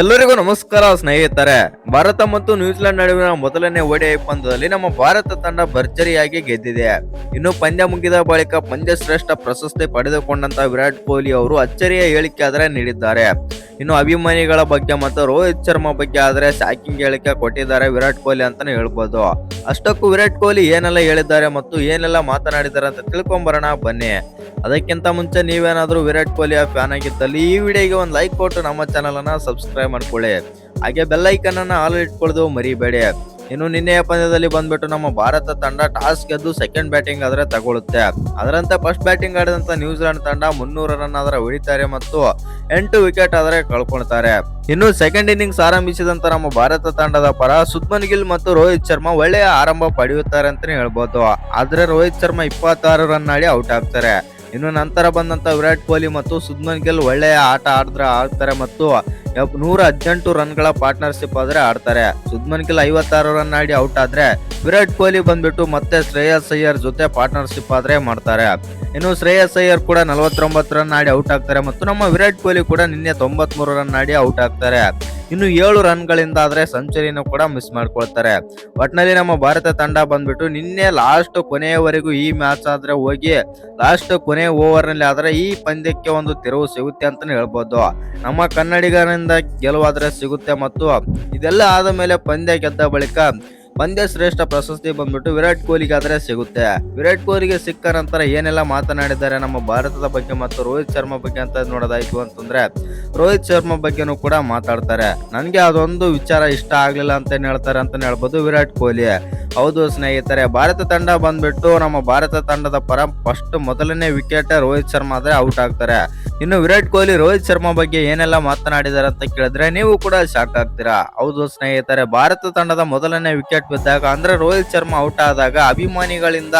ಎಲ್ಲರಿಗೂ ನಮಸ್ಕಾರ, ಸ್ನೇಹಿತರೆ. ಭಾರತ ಮತ್ತು ನ್ಯೂಜಿಲೆಂಡ್ ನಡುವಿನ ಮೊದಲನೇ ಒಡಿಐ ಪಂದ್ಯದಲ್ಲಿ ನಮ್ಮ ಭಾರತ ತಂಡ ಭರ್ಜರಿಯಾಗಿ ಗೆದ್ದಿದೆ. ಇನ್ನು ಪಂದ್ಯ ಮುಗಿದ ಬಳಿಕ ಪಂದ್ಯ ಶ್ರೇಷ್ಠ ಪ್ರಶಸ್ತಿ ಪಡೆದುಕೊಂಡಂತ ವಿರಾಟ್ ಕೊಹ್ಲಿ ಅವರು ಅಚ್ಚರಿಯ ಹೇಳಿಕೆ ಆದರೆ ನೀಡಿದ್ದಾರೆ. ಇನ್ನು ಅಭಿಮಾನಿಗಳ ಬಗ್ಗೆ ಮತ್ತು ರೋಹಿತ್ ಶರ್ಮಾ ಬಗ್ಗೆ ಆದರೆ ಶಾಕಿಂಗ್ ಹೇಳಿಕೆ ಕೊಟ್ಟಿದ್ದಾರೆ ವಿರಾಟ್ ಕೊಹ್ಲಿ ಅಂತಾನೆ ಹೇಳ್ಬೋದು. ಅಷ್ಟಕ್ಕೂ ವಿರಾಟ್ ಕೊಹ್ಲಿ ಏನೆಲ್ಲ ಹೇಳಿದ್ದಾರೆ ಮತ್ತು ಏನೆಲ್ಲ ಮಾತನಾಡಿದ್ದಾರೆ ಅಂತ ತಿಳ್ಕೊಂಬರೋಣ, ಬನ್ನಿ. ಅದಕ್ಕಿಂತ ಮುಂಚೆ ನೀವೇನಾದರೂ ವಿರಾಟ್ ಕೊಹ್ಲಿಯ ಫ್ಯಾನ್ ಆಗಿದ್ದಲ್ಲಿ ಈ ವಿಡಿಯೋಗೆ ಒಂದು ಲೈಕ್ ಕೊಟ್ಟು ನಮ್ಮ ಚಾನಲನ್ನು ಸಬ್ಸ್ಕ್ರೈಬ್ ಮಾಡ್ಕೊಳ್ಳಿ. ಹಾಗೆ ಬೆಲ್ ಐಕನ್ ಅನ್ನ ಆಲ್ ಇಟ್ಕೊಳ್ಳೋದು ಮರಿಬೇಡಿ. ಇನ್ನು ನಿನ್ನೆಯ ಪಂದ್ಯದಲ್ಲಿ ಬಂದ್ಬಿಟ್ಟು ನಮ್ಮ ಭಾರತ ತಂಡ ಟಾಸ್ ಗೆದ್ದು ಸೆಕೆಂಡ್ ಬ್ಯಾಟಿಂಗ್ ಆದ್ರೆ ತಗೊಳುತ್ತೆ ಅದರಂತೆ ಫಸ್ಟ್ ಬ್ಯಾಟಿಂಗ್ ಆಡಿದಂತ ನ್ಯೂಜಿಲೆಂಡ್ ತಂಡ ಮುನ್ನೂರ ರನ್ ಆದ್ರೆ ಹೊಡಿತಾರೆ ಮತ್ತು ಎಂಟು ವಿಕೆಟ್ ಆದ್ರೆ ಕಳ್ಕೊಳ್ತಾರೆ. ಇನ್ನು ಸೆಕೆಂಡ್ ಇನ್ನಿಂಗ್ಸ್ ಆರಂಭಿಸಿದಂತ ನಮ್ಮ ಭಾರತ ತಂಡದ ಪರ ಸುದ್ಮನ್ ಗಿಲ್ ಮತ್ತು ರೋಹಿತ್ ಶರ್ಮಾ ಒಳ್ಳೆಯ ಆರಂಭ ಪಡೆಯುತ್ತಾರೆ ಅಂತಾನೆ ಹೇಳ್ಬೋದು. ಆದ್ರೆ ರೋಹಿತ್ ಶರ್ಮಾ ಇಪ್ಪತ್ತಾರು ರನ್ ಆಡಿ ಔಟ್ ಆಗ್ತಾರೆ. ಇನ್ನು ನಂತರ ಬಂದಂತ ವಿರಾಟ್ ಕೊಹ್ಲಿ ಮತ್ತು ಸುದ್ಮನ್ ಗಿಲ್ ಒಳ್ಳೆಯ ಆಟ ಆಡಿದ್ರೆ ಆಡ್ತಾರೆ ಮತ್ತು ನೂರ ಹದಿನೆಂಟು ರನ್ಗಳ ಪಾರ್ಟ್ನರ್ಶಿಪ್ ಆದ್ರೆ ಆಡ್ತಾರೆ. ಸುದ್ಮನ್ ಗಿಲ್ ಐವತ್ತಾರು ರನ್ ಆಡಿ ಔಟ್ ಆದ್ರೆ ವಿರಾಟ್ ಕೊಹ್ಲಿ ಬಂದ್ಬಿಟ್ಟು ಮತ್ತೆ ಶ್ರೇಯಸ್ ಅಯ್ಯರ್ ಜೊತೆ ಪಾರ್ಟ್ನರ್ಶಿಪ್ ಆದ್ರೆ ಮಾಡ್ತಾರೆ. ಇನ್ನು ಶ್ರೇಯಸ್ ಅಯ್ಯರ್ ಕೂಡ ನಲವತ್ತೊಂಬತ್ತು ರನ್ ಆಡಿ ಔಟ್ ಆಗ್ತಾರೆ ಮತ್ತು ನಮ್ಮ ವಿರಾಟ್ ಕೊಹ್ಲಿ ಕೂಡ ನಿನ್ನೆ ತೊಂಬತ್ಮೂರು ರನ್ ಆಡಿ ಔಟ್ ಆಗ್ತಾರೆ. ಇನ್ನು ಏಳು ರನ್ಗಳಿಂದ ಆದ್ರೆ ಸೆಂಚುರಿನೂ ಕೂಡ ಮಿಸ್ ಮಾಡ್ಕೊಳ್ತಾರೆ. ಒಟ್ನಲ್ಲಿ ನಮ್ಮ ಭಾರತ ತಂಡ ಬಂದ್ಬಿಟ್ಟು ನಿನ್ನೆ ಲಾಸ್ಟ್ ಕೊನೆಯವರೆಗೂ ಈ ಮ್ಯಾಚ್ ಆದ್ರೆ ಹೋಗಿ ಲಾಸ್ಟ್ ಕೊನೆ ಓವರ್ನಲ್ಲಿ ಆದರೆ ಈ ಪಂದ್ಯಕ್ಕೆ ಒಂದು ತೆರವು ಸಿಗುತ್ತೆ ಅಂತಲೇ ಹೇಳ್ಬೋದು. ನಮ್ಮ ಕನ್ನಡಿಗರಿಂದ ಗೆಲುವಾದ್ರೆ ಸಿಗುತ್ತೆ ಮತ್ತು ಇದೆಲ್ಲ ಆದ ಮೇಲೆ ಪಂದ್ಯ ಗೆದ್ದ ಬಳಿಕ ಪಂದ್ಯ ಶ್ರೇಷ್ಠ ಪ್ರಶಸ್ತಿ ಬಂದ್ಬಿಟ್ಟು ವಿರಾಟ್ ಕೊಹ್ಲಿಗಾದ್ರೆ ಸಿಗುತ್ತೆ. ವಿರಾಟ್ ಕೊಹ್ಲಿಗೆ ಸಿಕ್ಕ ನಂತರ ಏನೆಲ್ಲ ಮಾತನಾಡಿದ್ದಾರೆ ನಮ್ಮ ಭಾರತದ ಬಗ್ಗೆ ಮತ್ತು ರೋಹಿತ್ ಶರ್ಮಾ ಬಗ್ಗೆ ಅಂತ ನೋಡೋದಾಯ್ತು ಅಂತಂದ್ರೆ, ರೋಹಿತ್ ಶರ್ಮಾ ಬಗ್ಗೆನೂ ಕೂಡ ಮಾತಾಡ್ತಾರೆ. ನನಗೆ ಅದೊಂದು ವಿಚಾರ ಇಷ್ಟ ಆಗ್ಲಿಲ್ಲ ಅಂತ ಹೇಳ್ತಾರೆ ಅಂತ ಹೇಳ್ಬೋದು ವಿರಾಟ್ ಕೊಹ್ಲಿ. ಹೌದು ಸ್ನೇಹಿತರೆ, ಭಾರತ ತಂಡ ಬಂದ್ಬಿಟ್ಟು ನಮ್ಮ ಭಾರತ ತಂಡದ ಪರ ಫಸ್ಟ್ ಮೊದಲನೇ ವಿಕೆಟ್ ರೋಹಿತ್ ಶರ್ಮಾ ಆದ್ರೆ ಔಟ್ ಆಗ್ತಾರೆ. ಇನ್ನು ವಿರಾಟ್ ಕೊಹ್ಲಿ, ರೋಹಿತ್ ಶರ್ಮಾ ಬಗ್ಗೆ ಏನೆಲ್ಲ ಮಾತನಾಡಿದಾರೆ ಅಂತ ಕೇಳಿದ್ರೆ ನೀವು ಕೂಡ ಶಾಕ್ ಆಗ್ತೀರಾ. ಹೌದು ಸ್ನೇಹಿತರೆ, ಭಾರತ ತಂಡದ ಮೊದಲನೇ ವಿಕೆಟ್ ಬಿದ್ದಾಗ ಅಂದ್ರೆ ರೋಹಿತ್ ಶರ್ಮಾ ಔಟ್ ಆದಾಗ ಅಭಿಮಾನಿಗಳಿಂದ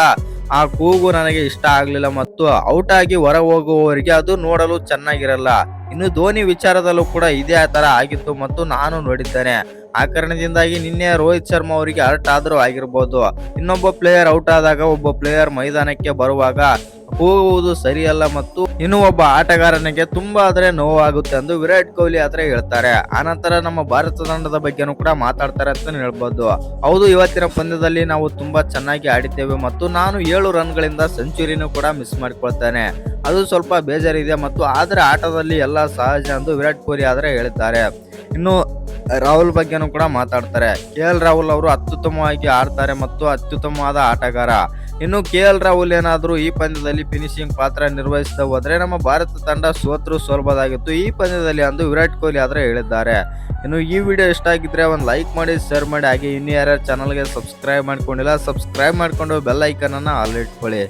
ಆ ಕೂಗು ನನಗೆ ಇಷ್ಟ ಆಗ್ಲಿಲ್ಲ ಮತ್ತು ಔಟ್ ಆಗಿ ಹೊರ ಹೋಗುವವರಿಗೆ ಅದು ನೋಡಲು ಚೆನ್ನಾಗಿರಲ್ಲ. ಇನ್ನು ಧೋನಿ ವಿಚಾರದಲ್ಲೂ ಕೂಡ ಇದೇ ತರ ಆಗಿತ್ತು ಮತ್ತು ನಾನು ನೋಡಿದ್ದೇನೆ. ಆ ಕಾರಣದಿಂದಾಗಿ ನಿನ್ನೆ ರೋಹಿತ್ ಶರ್ಮಾ ಅವರಿಗೆ ಹರ್ಟ್ ಆದರೂ ಆಗಿರ್ಬೋದು. ಇನ್ನೊಬ್ಬ ಪ್ಲೇಯರ್ ಔಟ್ ಆದಾಗ ಒಬ್ಬ ಪ್ಲೇಯರ್ ಮೈದಾನಕ್ಕೆ ಬರುವಾಗ ಹೋಗುವುದು ಸರಿಯಲ್ಲ ಮತ್ತು ಇನ್ನು ಒಬ್ಬ ಆಟಗಾರನಿಗೆ ತುಂಬಾ ಆದ್ರೆ ನೋವಾಗುತ್ತೆ ಎಂದು ವಿರಾಟ್ ಕೊಹ್ಲಿ ಆದ್ರೆ ಹೇಳ್ತಾರೆ. ಆನಂತರ ನಮ್ಮ ಭಾರತ ತಂಡದ ಬಗ್ಗೆನೂ ಕೂಡ ಮಾತಾಡ್ತಾರೆ ಅಂತ ಹೇಳ್ಬೋದು. ಹೌದು, ಇವತ್ತಿನ ಪಂದ್ಯದಲ್ಲಿ ನಾವು ತುಂಬಾ ಚೆನ್ನಾಗಿ ಆಡಿದ್ದೇವೆ ಮತ್ತು ನಾನು ಏಳು ರನ್ಗಳಿಂದ ಸೆಂಚುರಿನೂ ಕೂಡ ಮಿಸ್ ಮಾಡಿಕೊಳ್ತೇನೆ. ಅದು ಸ್ವಲ್ಪ ಬೇಜಾರಿದೆ ಮತ್ತು ಆದ್ರೆ ಆಟದಲ್ಲಿ ಎಲ್ಲ ಸಹಜ ಎಂದು ವಿರಾಟ್ ಕೊಹ್ಲಿ ಆದ್ರೆ ಹೇಳ್ತಾರೆ. ಇನ್ನು ರಾಹುಲ್ ಬಗ್ಗೆನೂ ಕೂಡ ಮಾತಾಡ್ತಾರೆ. ಕೆ ಎಲ್ ರಾಹುಲ್ ಅವರು ಅತ್ಯುತ್ತಮವಾಗಿ ಆಡ್ತಾರೆ ಮತ್ತು ಅತ್ಯುತ್ತಮವಾದ ಆಟಗಾರ. ಇನ್ನು ಕೆ ಎಲ್ ರಾಹುಲ್ ಏನಾದರೂ ಈ ಪಂದ್ಯದಲ್ಲಿ ಫಿನಿಶಿಂಗ್ ಪಾತ್ರ ನಿರ್ವಹಿಸದ ಹೋದರೆ ನಮ್ಮ ಭಾರತ ತಂಡ ಸೋತ್ರು ಸೋಲ್ಬೋದಾಗಿತ್ತು. ಈ ಪಂದ್ಯದಲ್ಲಿ ಅಂದು ವಿರಾಟ್ ಕೊಹ್ಲಿ ಆದರೆ ಹೇಳಿದ್ದಾರೆ. ಇನ್ನು ಈ ವಿಡಿಯೋ ಇಷ್ಟ ಆಗಿದ್ರೆ ಒಂದು ಲೈಕ್ ಮಾಡಿ ಶೇರ್ ಮಾಡಿ, ಹಾಗೆ ಇನ್ನು ಯಾರ್ಯಾರು ಚಾನಲ್ಗೆ ಸಬ್ಸ್ಕ್ರೈಬ್ ಮಾಡ್ಕೊಂಡಿಲ್ಲ ಸಬ್ಸ್ಕ್ರೈಬ್ ಮಾಡಿಕೊಂಡು ಬೆಲ್ ಐಕನನ್ನು ಆಲ್ ಇಟ್ಕೊಳ್ಳಿ